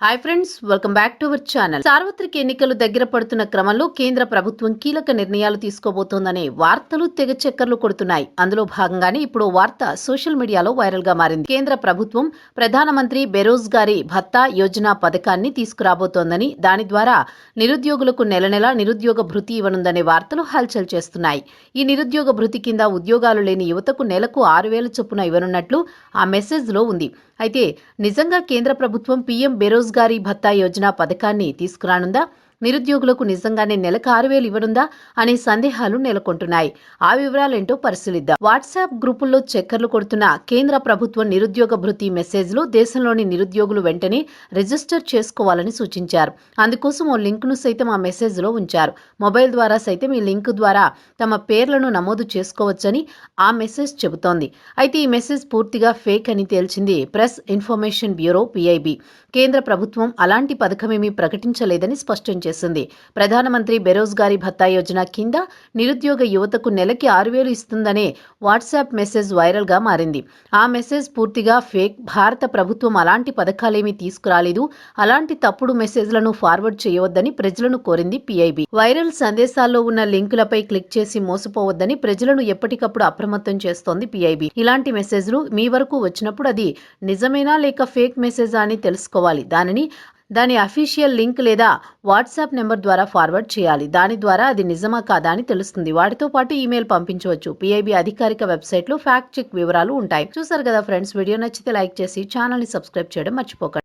Hi friends welcome back to our channel సార్వత్రిక ఎన్నికలు దగ్గర పడుతున్న క్రమంలో కేంద్ర ప్రభుత్వం కీలక నిర్ణయాలు తీసుకోబోతోందనే వార్తలు తెగ చక్కర్లు కొడుతున్నాయి. అందులో భాగంగానే ఇప్పుడు వార్త సోషల్ మీడియాలో వైరల్గా మారింది. కేంద్ర ప్రభుత్వం ప్రధానమంత్రి బెరోజ్గారీ భత్తా యోజన పథకాన్ని తీసుకురాబోతోందని దాని ద్వారా నిరుద్యోగులకు నెల నెలా నిరుద్యోగ భృతి ఇవ్వనుందనే వార్తలు హల్చల్ చేస్తున్నాయి. ఈ నిరుద్యోగ భృతి కింద ఉద్యోగాలు లేని యువతకు నెలకు ఆరు వేల చొప్పున ఇవ్వనున్నట్లు ఆ మెసేజ్లో ఉంది. అయితే నిజంగా కేంద్ర ప్రభుత్వం పీఎం బెరోజ్గారీ భత్తా యోజన పథకాన్ని తీసుకురానుందా? నిరుద్యోగులకు నిజంగానే నెలకు ఆరు వేలు ఇవ్వనుందా అనే సందేహాలు నెలకొంటున్నాయి. ఆ వివరాలేంటో పరిశీలిద్దాం. వాట్సాప్ గ్రూపుల్లో చక్కర్లు కొడుతున్న కేంద్ర ప్రభుత్వం నిరుద్యోగ భృతి మెసేజ్లు దేశంలోని నిరుద్యోగులు వెంటనే రిజిస్టర్ చేసుకోవాలని సూచించారు. అందుకోసం ఓ లింక్ను సైతం ఆ మెసేజ్లో ఉంచారు. మొబైల్ ద్వారా సైతం ఈ లింక్ ద్వారా తమ పేర్లను నమోదు చేసుకోవచ్చని ఆ మెసేజ్ చెబుతోంది. అయితే ఈ మెసేజ్ పూర్తిగా ఫేక్ అని తేల్చింది ప్రెస్ ఇన్ఫర్మేషన్ బ్యూరో పిఐబి. కేంద్ర ప్రభుత్వం అలాంటి పథకమేమీ ప్రకటించలేదని స్పష్టం చేసింది ప్రధానమంత్రి బెరోజ్గారీ భత్తా యోజన కింద నిరుద్యోగ యువతకు నెలకి ఆరు వేలు ఇస్తుందనే వాట్సాప్ మెసేజ్ వైరల్గా మారింది. ఆ మెసేజ్ పూర్తిగా ఫేక్. భారత ప్రభుత్వం అలాంటి పథకాలేమీ తీసుకురాలేదు. అలాంటి తప్పుడు మెసేజ్లను ఫార్వర్డ్ చేయవద్దని ప్రజలను కోరింది పిఐబి. వైరల్ సందేశాల్లో ఉన్న లింకులపై క్లిక్ చేసి మోసపోవద్దని ప్రజలను ఎప్పటికప్పుడు అప్రమత్తం చేస్తోంది పిఐబి. ఇలాంటి మెసేజ్లు మీ వరకు వచ్చినప్పుడు అది నిజమేనా లేక ఫేక్ మెసేజా అని తెలుసుకోవాలి. దానిని దాని అఫీషియల్ లింక్ లేదా వాట్సాప్ నెంబర్ ద్వారా ఫార్వర్డ్ చేయాలి. దాని ద్వారా అది నిజమా కాదా అని తెలుస్తుంది. వాటితో పాటు ఈమెయిల్ పంపించవచ్చు. పిఐబి అధికారిక వెబ్సైట్లో ఫ్యాక్ట్ చెక్ వివరాలు ఉంటాయి. చూసారు కదా ఫ్రెండ్స్ వీడియో నచ్చితే లైక్ చేసి ఛానల్ని సబ్స్క్రైబ్ చేయడం మర్చిపోకండి